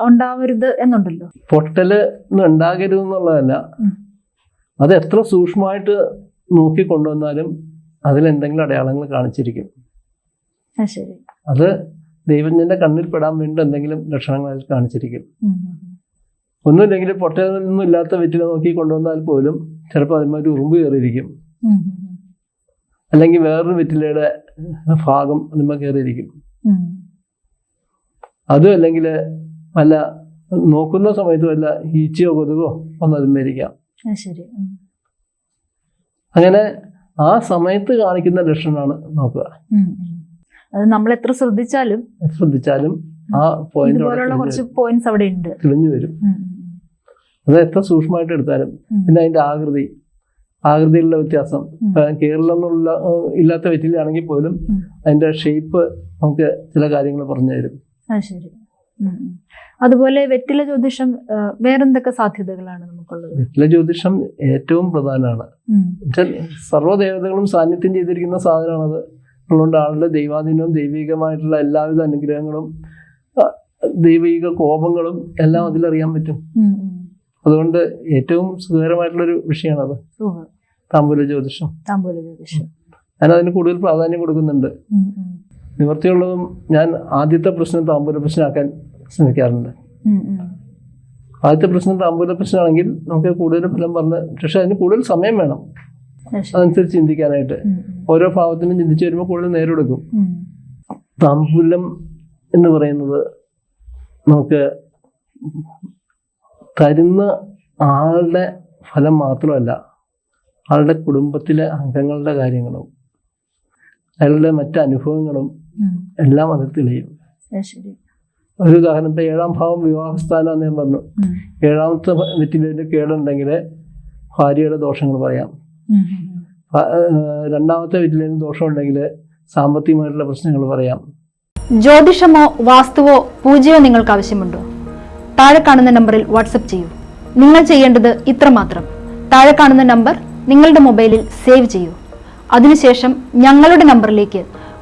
ഉണ്ടാവരുത് എന്നുണ്ടല്ലോ? പൊട്ടൽ ഉണ്ടാകരുത് എന്നുള്ളതല്ല. അത് എത്ര സൂക്ഷ്മമായിട്ട് നോക്കി കൊണ്ടുവന്നാലും അതിലെന്തെങ്കിലും അടയാളങ്ങൾ കാണിച്ചിരിക്കും. ശരി. അത് ദൈവജ്ഞന്റെ കണ്ണിൽ പെടാൻ വേണ്ടി എന്തെങ്കിലും ലക്ഷണങ്ങൾ അതിൽ കാണിച്ചിരിക്കും ഒന്നുമില്ലെങ്കിൽ പൊട്ടലൊന്നും ഇല്ലാത്ത വെറ്റില നോക്കി കൊണ്ടുവന്നാൽ പോലും ചിലപ്പോൾ അതിന്മാർ ഉറുമ്പ് കയറിയിരിക്കും. അല്ലെങ്കിൽ വേറൊരു വെറ്റിലയുടെ ഭാഗം അതിന്മ കയറിയിരിക്കും. അതും അല്ലെങ്കിൽ വല്ല നോക്കുന്ന സമയത്ത് വല്ല ഈച്ചയോ കൊതുകോ ഒന്ന് അതിന്മേലിരിക്കാം ആ ശരി. അങ്ങനെ ആ സമയത്ത് കാണിക്കുന്ന ലക്ഷണമാണ് നോക്കുക. അത് നമ്മൾ എത്ര ശ്രദ്ധിച്ചാലും ശ്രദ്ധിച്ചാലും ആ പോയിന്റ് കുറച്ച് പോയിന്റ്സ് അവിടെ ഉണ്ട്. തെളിഞ്ഞു വരും. അത് എത്ര സൂക്ഷ്മമായിട്ട് എടുത്താലും പിന്നെ അതിന്റെ ആകൃതി ആകൃതിയിലുള്ള വ്യത്യാസം. കേരളം എന്നുള്ള ഇല്ലാത്ത വെറ്റിലാണെങ്കിൽ പോലും അതിന്റെ ഷേപ്പ് നമുക്ക് ചില കാര്യങ്ങൾ പറഞ്ഞു തരും. ശരി. അതുപോലെ വെറ്റില ജ്യോതിഷം വേറെന്തൊക്കെ സാധ്യതകളാണ് നമുക്കുള്ളത്? വെറ്റില ജ്യോതിഷം ഏറ്റവും പ്രധാനമാണ്. സർവദേവതകളും സാന്നിധ്യം ചെയ്തിരിക്കുന്ന സാധനമാണത്. അതുകൊണ്ട് ആളുടെ ദൈവാധീനവും ദൈവികമായിട്ടുള്ള എല്ലാവിധ അനുഗ്രഹങ്ങളും ദൈവിക കോപങ്ങളും എല്ലാം അതിലറിയാൻ പറ്റും. അതുകൊണ്ട് ഏറ്റവും സുഖകരമായിട്ടുള്ളൊരു വിഷയമാണത്. താമ്പൂല ജ്യോതിഷം. താമ്പൂല ജ്യോതിഷം. ഞാൻ അതിന് കൂടുതൽ പ്രാധാന്യം കൊടുക്കുന്നുണ്ട്. നിവർത്തിയുള്ളതും. നിവൃത്തിയുള്ളതും ഞാൻ ആദ്യത്തെ പ്രശ്നം താമ്പൂല പ്രശ്നമാക്കാൻ ശ്രമിക്കാറുണ്ട്. ആദ്യത്തെ പ്രശ്നം താമ്പൂല പ്രശ്നമാണെങ്കിൽ നമുക്ക് കൂടുതൽ ഫലം പറഞ്ഞ് പക്ഷെ അതിന് കൂടുതൽ സമയം വേണം. അതനുസരിച്ച് ചിന്തിക്കാനായിട്ട്. ഓരോ ഭാവത്തിനും ചിന്തിച്ചു വരുമ്പോൾ കൂടുതൽ നേരെടുക്കും എടുക്കും. താമ്പൂലം എന്ന് പറയുന്നത് നമുക്ക് തരുന്ന ആളുടെ ഫലം മാത്രമല്ല ആളുടെ കുടുംബത്തിലെ അംഗങ്ങളുടെ കാര്യങ്ങളും അയാളുടെ മറ്റ് അനുഭവങ്ങളും ഉം. എല്ലാം അതിൽ തെളിയും. ആ ഉദാഹരണം ഒരു ഉദാഹരണത്തെ ഏഴാം ഭാവം വിവാഹസ്ഥാനം എന്ന് ഞാൻ പറഞ്ഞു. ഏഴാമത്തെ നെറ്റിന്റെ കേടുണ്ടെങ്കിൽ ഭാര്യയുടെ ദോഷങ്ങൾ പറയാം. രണ്ടാമത്തെ വെറ്റിലേന് ദോഷമുണ്ടെങ്കിൽ സാമ്പത്തികമായിട്ടുള്ള പ്രശ്നങ്ങൾ പറയാം. ജ്യോതിഷമോ വാസ്തുവോ പൂജയോ നിങ്ങൾക്ക് ആവശ്യമുണ്ടോ? താഴെ കാണുന്ന നമ്പറിൽ വാട്സപ്പ് ചെയ്യൂ. നിങ്ങൾ ചെയ്യേണ്ടത് ഇത്രമാത്രം താഴെ കാണുന്ന നമ്പർ നിങ്ങളുടെ മൊബൈലിൽ സേവ് ചെയ്യൂ. അതിനുശേഷം ഞങ്ങളുടെ നമ്പറിലേക്ക്